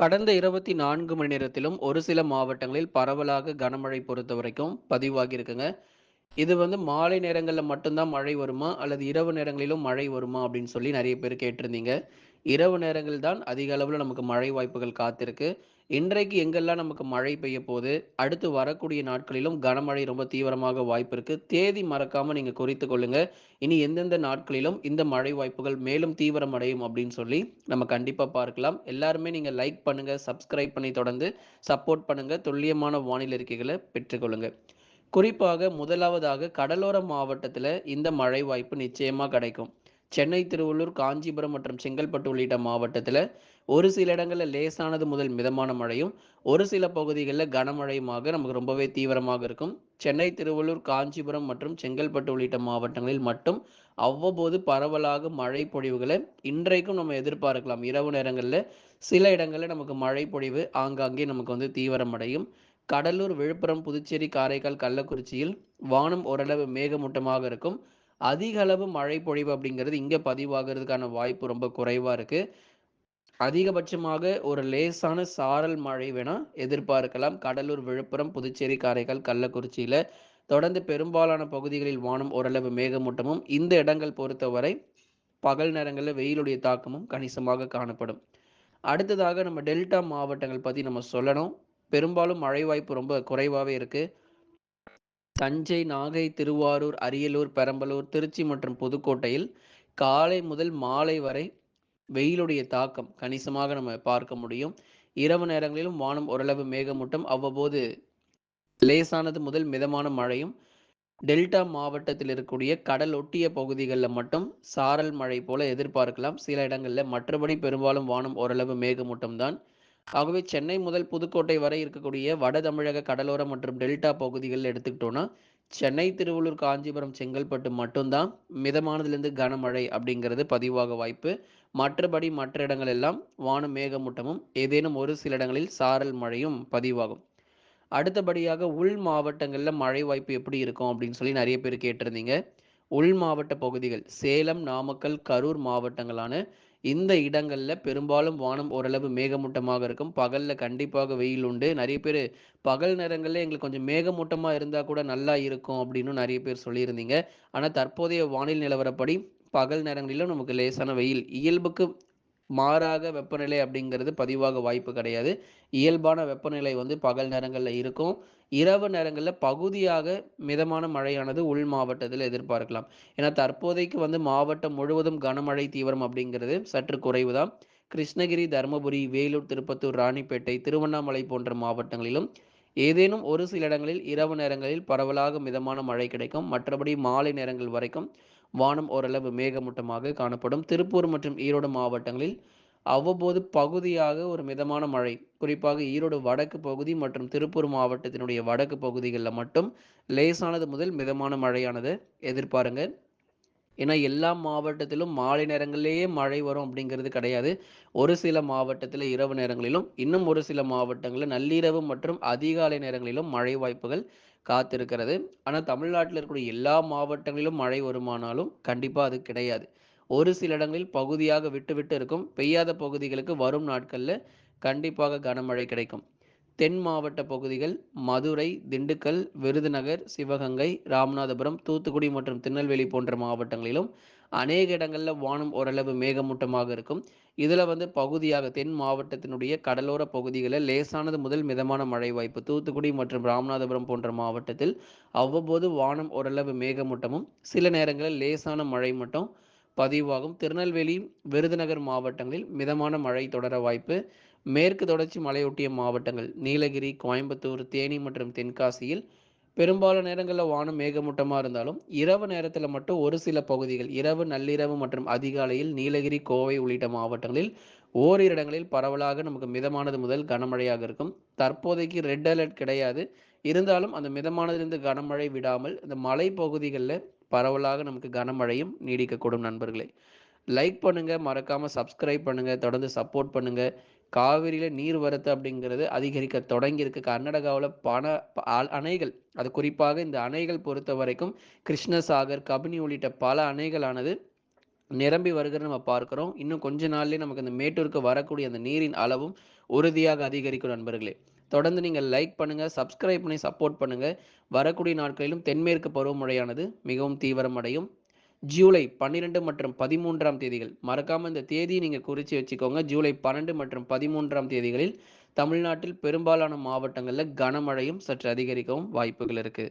கடந்த 24 மணி நேரத்திலும் ஒரு சில மாவட்டங்களில் பரவலாக கனமழை பொறுத்த வரைக்கும் பதிவாகியிருக்குங்க. இது வந்து மாலை நேரங்களில் மட்டும்தான் மழை வருமா? அல்லது இரவு நேரங்களிலும் மழை வருமா? அப்படின்னு சொல்லி நிறைய பேர் கேட்டிருந்தீங்க. இரவு நேரங்கள் தான் அதிக அளவில் நமக்கு மழை வாய்ப்புகள் காத்திருக்கு. இன்றைக்கு எங்கெல்லாம் நமக்கு மழை பெய்ய போது, அடுத்து வரக்கூடிய நாட்களிலும் கனமழை ரொம்ப தீவிரமாக வாய்ப்பு இருக்கு. தேதி மறக்காம நீங்க குறித்து கொள்ளுங்க. இனி எந்தெந்த நாட்களிலும் இந்த மழை வாய்ப்புகள் மேலும் தீவிரம் அடையும் அப்படின்னு சொல்லி நம்ம கண்டிப்பா பார்க்கலாம். எல்லாருமே நீங்க லைக் பண்ணுங்க, சப்ஸ்கிரைப் பண்ணி தொடர்ந்து சப்போர்ட் பண்ணுங்க. துல்லியமான வானிலை அறிக்கைகளை பெற்றுக்கொள்ளுங்க. குறிப்பாக முதலாவதாக கடலோர மாவட்டத்தில் இந்த மழை வாய்ப்பு நிச்சயமாக கிடைக்கும். சென்னை, திருவள்ளூர், காஞ்சிபுரம் மற்றும் செங்கல்பட்டு உள்ளிட்ட மாவட்டத்தில் ஒரு சில இடங்களில் லேசானது முதல் மிதமான மழையும், ஒரு சில பகுதிகளில் கனமழையுமாக நமக்கு ரொம்பவே தீவிரமாக இருக்கும். சென்னை, திருவள்ளூர், காஞ்சிபுரம் மற்றும் செங்கல்பட்டு உள்ளிட்ட மாவட்டங்களில் மட்டும் அவ்வப்போது பரவலாக மழை பொழிவுகளை இன்றைக்கும் நம்ம எதிர்பார்க்கலாம். இரவு நேரங்களில் சில இடங்களில் நமக்கு மழை பொழிவு ஆங்காங்கே நமக்கு வந்து தீவிரமடையும். கடலூர், விழுப்புரம், புதுச்சேரி, காரைக்கால், கள்ளக்குறிச்சியில் வானம் ஓரளவு மேகமூட்டமாக இருக்கும். அதிக அளவு மழை பொழிவு அப்படிங்கிறது இங்கே பதிவாகிறதுக்கான வாய்ப்பு ரொம்ப குறைவாக இருக்குது அதிகபட்சமாக ஒரு லேசான சாரல் மழை வேணால் எதிர்பார்க்கலாம். கடலூர், விழுப்புரம், புதுச்சேரி, காரைக்கால், கள்ளக்குறிச்சியில் தொடர்ந்து பெரும்பாலான பகுதிகளில் வானம் ஓரளவு மேகமூட்டமும், இந்த இடங்கள் பொறுத்தவரை பகல் நேரங்களில் வெயிலுடைய தாக்கமும் கணிசமாக காணப்படும். அடுத்ததாக நம்ம டெல்டா மாவட்டங்கள் பற்றி நம்ம சொல்லணும். பெரும்பாலும் மழை வாய்ப்பு ரொம்ப குறைவாகவே இருக்குது தஞ்சை, நாகை, திருவாரூர், அரியலூர், பெரம்பலூர், திருச்சி மற்றும் புதுக்கோட்டையில் காலை முதல் மாலை வரை வெயிலுடைய தாக்கம் கணிசமாக நம்ம பார்க்க முடியும். இரவு நேரங்களிலும் வானம் ஓரளவு மேகமூட்டம், அவ்வப்போது லேசானது முதல் மிதமான மழையும், டெல்டா மாவட்டத்தில் இருக்கக்கூடிய கடல் ஒட்டிய பகுதிகளில் மட்டும் சாரல் மழை போல எதிர்பார்க்கலாம். சில இடங்களில் மற்றபடி பெரும்பாலும் வானம் ஓரளவு மேகமூட்டம் தான். ஆகவே சென்னை முதல் புதுக்கோட்டை வரை இருக்கக்கூடிய வட தமிழக கடலோரம் மற்றும் டெல்டா பகுதிகளில் எடுத்துக்கிட்டோன்னா சென்னை, திருவள்ளூர், காஞ்சிபுரம், செங்கல்பட்டு மட்டும்தான் மிதமானதுலேருந்து கனமழை அப்படிங்கிறது பதிவாக வாய்ப்பு. மற்றபடி மற்ற இடங்கள் எல்லாம் வானம் மேகமூட்டமும், ஏதேனும் ஒரு சில இடங்களில் சாரல் மழையும் பதிவாகும். அடுத்தபடியாக உள் மாவட்டங்களில் மழை வாய்ப்பு எப்படி இருக்கும் அப்படின்னு சொல்லி நிறைய பேர் கேட்டிருந்தீங்க. உள் மாவட்ட பகுதிகள் சேலம், நாமக்கல், கரூர் மாவட்டங்களான இந்த இடங்களில் பெரும்பாலும் வானம் ஓரளவு மேகமூட்டமாக இருக்கும். பகலில் கண்டிப்பாக வெயில் உண்டு. நிறைய பேர் பகல் நேரங்களில் எங்களுக்கு கொஞ்சம் மேகமூட்டமாக இருந்தால் கூட நல்லா இருக்கும் அப்படின்னும் நிறைய பேர் சொல்லியிருந்தீங்க. ஆனால் தற்போதைய வானிலை நிலவரப்படி பகல் நேரங்களிலும் நமக்கு லேசான வெயில். இயல்புக்கு மாறாக வெப்பநிலை அப்படிங்கிறது பதிவாக வாய்ப்பு கிடையாது. இயல்பான வெப்பநிலை வந்து பகல் நேரங்களில் இருக்கும். இரவு நேரங்களில் பகுதியாக மிதமான மழையானது உள் மாவட்டத்தில் எதிர்பார்க்கலாம். ஏன்னா தற்போதைக்கு வந்து மாவட்டம் முழுவதும் கனமழை தீவிரம் அப்படிங்கிறது சற்று குறைவு தான். கிருஷ்ணகிரி, தர்மபுரி, வேலூர், திருப்பத்தூர், ராணிப்பேட்டை, திருவண்ணாமலை போன்ற மாவட்டங்களிலும் ஏதேனும் ஒரு சில இடங்களில் இரவு நேரங்களில் பரவலாக மிதமான மழை கிடைக்கும். மற்றபடி மாலை நேரங்கள் வரைக்கும் வானம் ஓரளவு மேகமூட்டமாக காணப்படும். திருப்பூர் மற்றும் ஈரோடு மாவட்டங்களில் அவ்வப்போது பகுதியாக ஒரு மிதமான மழை. குறிப்பாக ஈரோடு வடக்கு பகுதி மற்றும் திருப்பூர் மாவட்டத்தினுடைய வடக்கு பகுதிகளில் மட்டும் லேசானது முதல் மிதமான மழையானது எதிர்பாருங்க. ஏன்னா எல்லா மாவட்டத்திலும் மாலை நேரங்களிலேயே மழை வரும் அப்படிங்கிறது கிடையாது. ஒரு சில மாவட்டத்தில் இரவு நேரங்களிலும், இன்னும் ஒரு சில மாவட்டங்களில் நள்ளிரவு மற்றும் அதிகாலை நேரங்களிலும் மழை வாய்ப்புகள் காத்திருக்கிறது. ஆனால் தமிழ்நாட்டில் இருக்கக்கூடிய எல்லா மாவட்டங்களிலும் மழை வருமானாலும் கண்டிப்பாக அது கிடையாது. ஒரு சில இடங்களில் பகுதியாக விட்டுவிட்டு இருக்கும். பெய்யாத பகுதிகளுக்கு வரும் நாட்களில் கண்டிப்பாக கனமழை கிடைக்கும். தென் மாவட்ட பகுதிகள் மதுரை, திண்டுக்கல், விருதுநகர், சிவகங்கை, ராமநாதபுரம், தூத்துக்குடி மற்றும் திருநெல்வேலி போன்ற மாவட்டங்களிலும் அநேக இடங்களில் வானம் ஓரளவு மேகமூட்டமாக இருக்கும். இதில் வந்து பகுதியாக தென் மாவட்டத்தினுடைய கடலோர பகுதிகளில் லேசானது முதல் மிதமான மழை வாய்ப்பு. தூத்துக்குடி மற்றும் ராமநாதபுரம் போன்ற மாவட்டத்தில் அவ்வப்போது வானம் ஓரளவு மேகமூட்டமும், சில நேரங்களில் லேசான மழை மட்டும் பதிவாகும். திருநெல்வேலி, விருதுநகர் மாவட்டங்களில் மிதமான மழை தொடர வாய்ப்பு. மேற்கு தொடர்ச்சி மலையொட்டிய மாவட்டங்கள் நீலகிரி, கோயம்புத்தூர், தேனி மற்றும் தென்காசியில் பெரும்பாலான நேரங்களில் வானம் மேகமூட்டமாக இருந்தாலும், இரவு நேரத்தில் மட்டும் ஒரு சில பகுதிகள் இரவு, நள்ளிரவு மற்றும் அதிகாலையில் நீலகிரி, கோவை உள்ளிட்ட மாவட்டங்களில் ஓரிரு இடங்களில் பரவலாக நமக்கு மிதமானது முதல் கனமழையாக இருக்கும். தற்போதைக்கு ரெட் அலர்ட் கிடையாது. இருந்தாலும் அந்த மிதமானதிலிருந்து கனமழை விடாமல் இந்த மலை பரவலாக நமக்கு கனமழையும் நீடிக்கக்கூடும் நண்பர்களே. லைக் பண்ணுங்க, மறக்காம சப்ஸ்கிரைப் பண்ணுங்க, தொடர்ந்து சப்போர்ட் பண்ணுங்க. காவிரியில நீர்வரத்து அப்படிங்கிறது அதிகரிக்க தொடங்கியிருக்கு. கர்நாடகாவில் பண அணைகள் அது குறிப்பாக இந்த அணைகள் பொறுத்த வரைக்கும் கிருஷ்ணசாகர், கபினி உள்ளிட்ட பல அணைகளானது நிரம்பி வருகிறத நம்ம பார்க்குறோம் இன்னும் கொஞ்ச நாள்லேயே நமக்கு அந்த மேட்டூருக்கு வரக்கூடிய அந்த நீரின் அளவும் உறுதியாக அதிகரிக்கும் நண்பர்களே. தொடர்ந்து நீங்கள் லைக் பண்ணுங்க, சப்ஸ்கிரைப் பண்ணி சப்போர்ட் பண்ணுங்க. வரக்கூடிய நாட்களிலும் தென்மேற்கு பருவமழையானது மிகவும் தீவிரமடையும். ஜூலை 12 மற்றும் 13ஆம் தேதிகள் மறக்காம இந்த தேதியை நீங்க குறிச்சு வச்சுக்கோங்க. ஜூலை 12 மற்றும் 13ஆம் தேதிகளில் தமிழ்நாட்டில் பெரும்பாலான மாவட்டங்களில் கனமழையும் சற்று அதிகரிக்கவும் வாய்ப்புகள் இருக்கு.